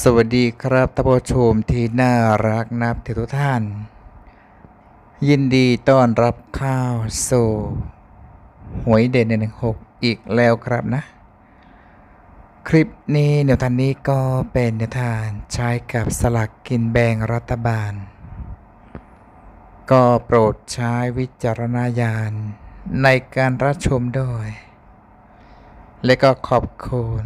สวัสดีครับท่านผู้ชมที่น่ารักนับถือทุกท่าน ยินดีต้อนรับเข้าวสู่หวยเด่นหนึ่งหกอีกแล้วครับนะ คลิปนี้แนวทางนี้ก็เป็นแนวทางใช้กับสลักกินแบ่งรัฐบาล ก็โปรดใช้วิจารณญาณในการรับชมด้วย และก็ขอบคุณ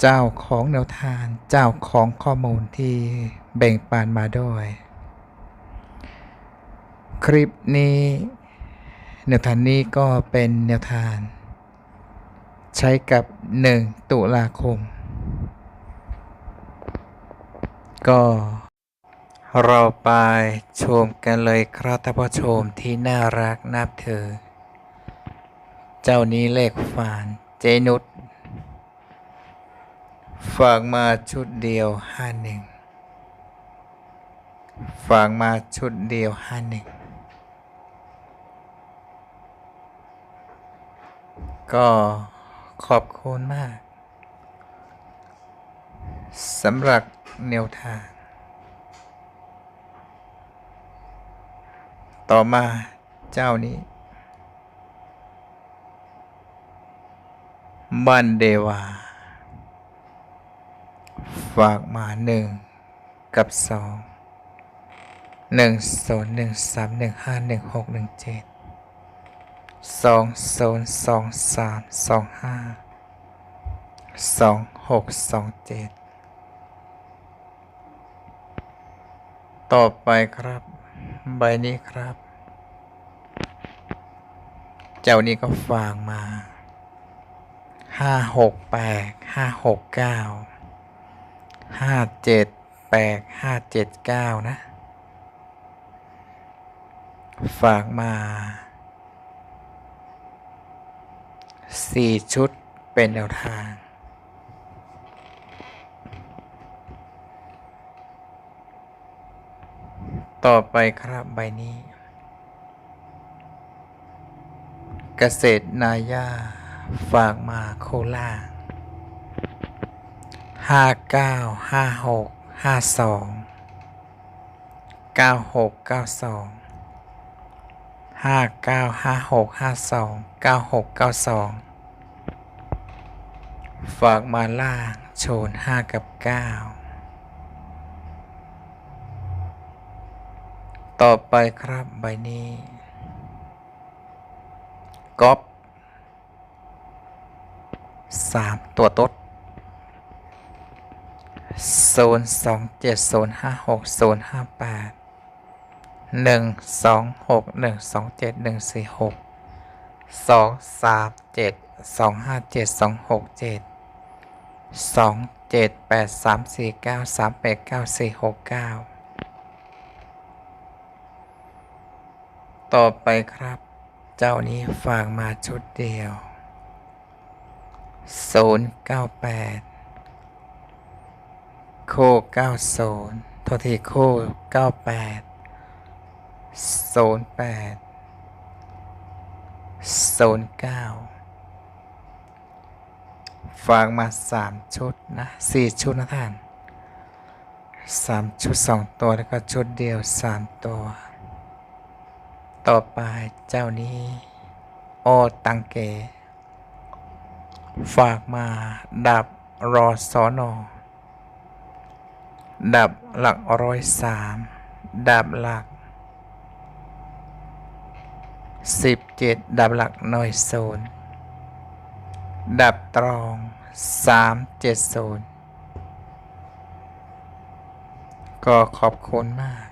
เจ้าของแนวทางเจ้าของข้อมูลที่แบ่งปันมาด้วย คลิปนี้แนวทางนี้ก็เป็นแนวทางใช้กับ 1 ตุลาคม ก็เราไปชมกันเลยครับท่านผู้ชมที่น่ารักนับถือ เจ้านี้เลขฝานเจนุช ฝากมาชุดเดียวห้าหนึ่งฝากมาชุดเดียวห้าหนึ่งก็ขอบคุณมากสำหรับแนวทาง ต่อมาเจ้านี้ บันเดวา ฝากมาหนึ่งกับสองหนึ่งศูนย์หนึ่งสามหนึ่งห้าหนึ่งหกหนึ่งเจ็ดสองศูนย์สองสามสองห้าสองหกสองเจ็ดต่อไปครับ ใบนี้ครับ เจ้านี้ก็ฝากมาห้าหกแปดห้าหกเก้า ห้าเจ็ดแปดห้าเจ็ดเก้านะ ฝากมาสี่ชุดเป็นแนวทาง ต่อไปครับใบนี้ เกษตรนายาฝากมาโคล่า ห้าเก้าห้าหกห้าสองเก้าหกเก้าสองห้าเก้าห้าหกห้าสองเก้าหกเก้าสองฝากมาล่างโชนห้ากับเก้าต่อไปครับใบนี้ก๊อปสามตัวตด ศูนย์สองเจ็ดศูนย์ห้าหกศูนย์ห้าแปดหนึ่งสองหกหนึ่งสองเจ็ดหนึ่งสี่หกสองสามเจ็ดสองห้าเจ็ดสองหกเจ็ดสองเจ็ดแปดสามสี่เก้าสามแปดเก้าสี่หกเก้าต่อไปครับ เจ้านี้ฝากมาชุดเดียวศูนย์เก้าแปด โคเก้าศูนย์โทษทีโคเก้าแปดศูนย์แปดศูนย์เก้าฝากมาสามชุด นะสี่ชุด นะท่านสามชุดสองตัว แล้วก็ชุดเดียวสามตัว ต่อไปเจ้านี้ โอตังเก ฝากมาดับรอสอนอ ดับหลักร้อยสามดับหลักสิบเจ็ดดับหลักหน่วยศูนย์ดับตรองสามเจ็ดศูนย์ก็ขอบคุณมาก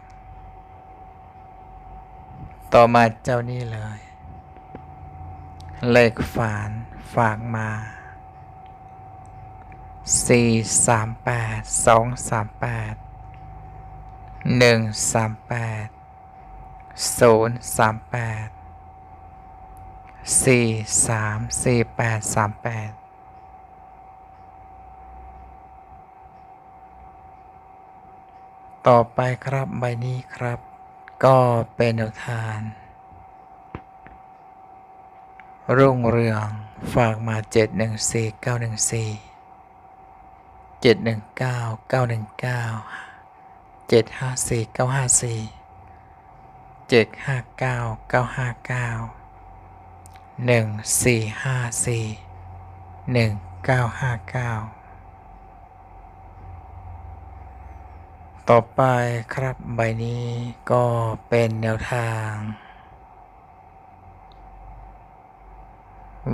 ต่อมาเจ้านี่เลย เลขฝานฝากมา สี่สามแปดสองสามแปดหนึ่งสามแปดศูนย์สามแปดสี่สามสี่แปดสามแปดต่อไปครับใบนี้ครับ ก็เป็นแนวทางรุ่งเรืองฝากมา 7 1 4 9 1 4 เจ็ดหนึ่งเก้าเก้าหนึ่งเก้าเจ็ดห้าสี่เก้าห้าสี่เจ็ดห้าเก้าเก้าห้าเก้าหนึ่งสี่ห้าสี่หนึ่งเก้าห้าเก้าต่อไปครับใบนี้ก็เป็นแนวทาง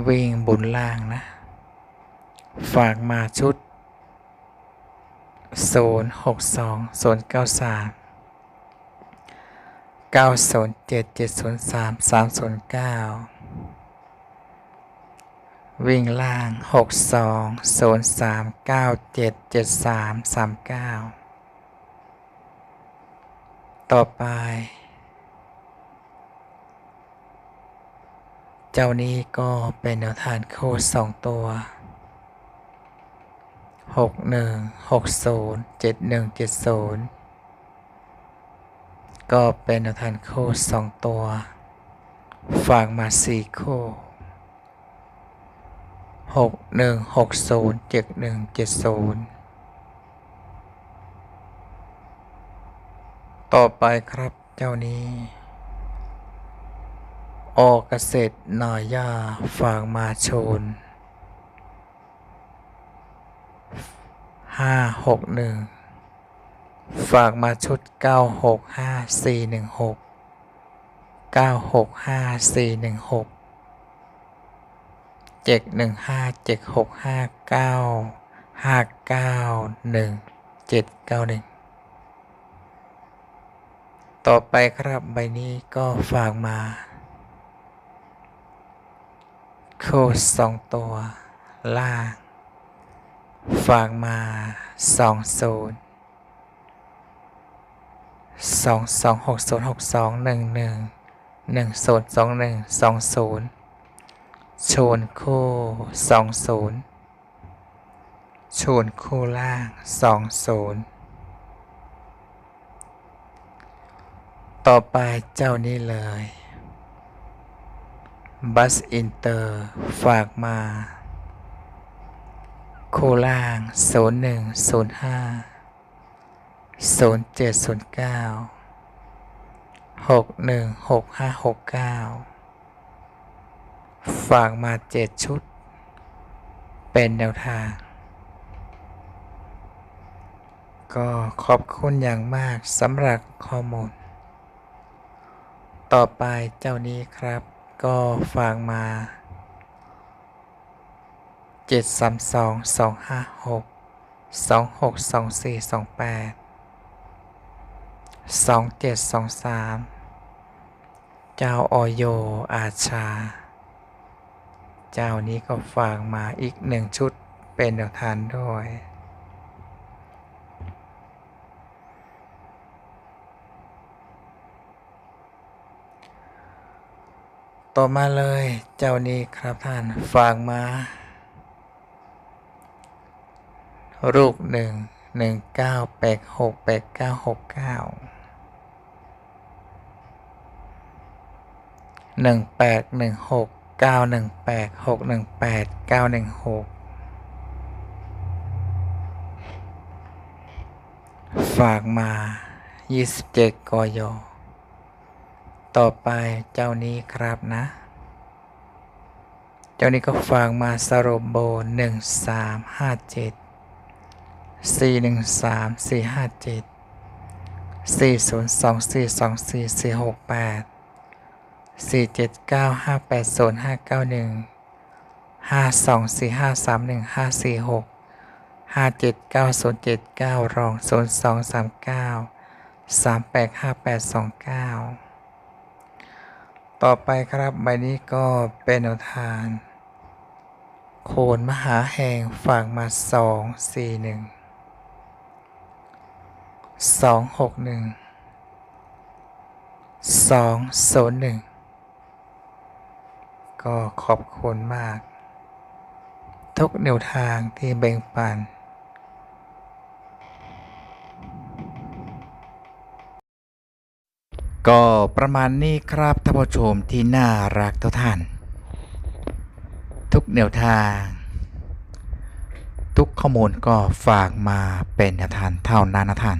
วิ่งบนล่างนะ ฝากมาชุด 0 6 2 0 9 3 9 0 7 7 0 3 3 0 9 วิ่งล่าง 6 2 0 3 9 7 7 3 3 9 ต่อไป เจ้านี้ก็เป็นแนวทางโค้ดสองตัว หกหนึ่งหกศูนย์เจ็ดหนึ่งเจ็ดศูนย์ก็เป็นแนวทางโค้ดสองตัว ฝากมาสี่คู่หกหนึ่งหกศูนย์เจ็ดหนึ่งเจ็ดศูนย์ต่อไปครับเจ้านี้ออกเกษตรนอยาฝากมาชน ห้าหกหนึ่งฝากมาชุดเก้าหกห้าสี่หนึ่งหกเก้าหกห้าสี่หนึ่งหกเจ็ดหนึ่งห้าเจ็ดหกห้าเก้าห้าเก้าหนึ่งเจ็ดเก้าหนึ่งต่อไปครับใบนี้ก็ฝากมาโค้ดสองตัวล่าง ฝากมาสองศูนย์สองสองหกศูนย์หกสองหนึ่งหนึ่งหนึ่งศูนย์สองหนึ่งสองศูนย์ชนคู่สองศูนย์ชนคู่ล่างสองศูนย์ต่อไปเจ้านี้เลย บัสอินเตอร์ฝากมา คูล่าง 01 05 07 09 61 65 69 ฝากมา 7 ชุด เป็นแนวทาง ก็ขอบคุณอย่างมากสำหรับข้อมูล ต่อไปเจ้านี้ครับ ก็ฝากมา เจ็ดสามสองสองห้าหกสองหกสองสี่สองแปดสองเจ็ดสองสามเจ้าออยโยอาชา เจ้านี้ก็ฝากมาอีกหนึ่งชุดเป็นแนวทานด้วยต่อมาเลยเจ้านี้ครับท่านฝากมา ลูกหนึ่งหนึ่งเก้าแปดหกแปดเก้าหกเก้าหนึ่งแปดหนึ่งหกเก้าหนึ่งแปดหกหนึ่งแปดเก้าหนึ่งหกฝากมายี่สิบเจ็ดกอยต่อไปเจ้านี้ครับนะ เจ้านี้ก็ฝากมาสโรโบหนึ่งสามห้าเจ็ด สี่หนึ่งสามสี่ห้าเจ็ดสี่ศูนย์สองสี่สองสี่สี่หกแปดสี่เจ็ดเก้าห้าแปดศูนย์ห้าเก้าหนึ่งห้าสองสี่ห้าสามหนึ่งห้าสี่หกห้าเจ็ดเก้าศูนย์เจ็ดเก้ารองศูนย์สองสามเก้าสามแปดห้าแปดสองเก้าต่อไปครับใบนี้ก็เป็นแนวทางโคนมหาแห่งฝากมาสองสี่หนึ่ง สองหกหนึ่งสองศูนย์หนึ่งก็ขอบคุณมาก ทุกแนวทางที่แบ่งปันก็ประมาณนี้ครับท่านผู้ชมที่น่ารักทุกท่าน ทุกแนวทาง ทุกข้อมูลก็ฝากมาเป็นแนวทางเท่านั้นนะท่าน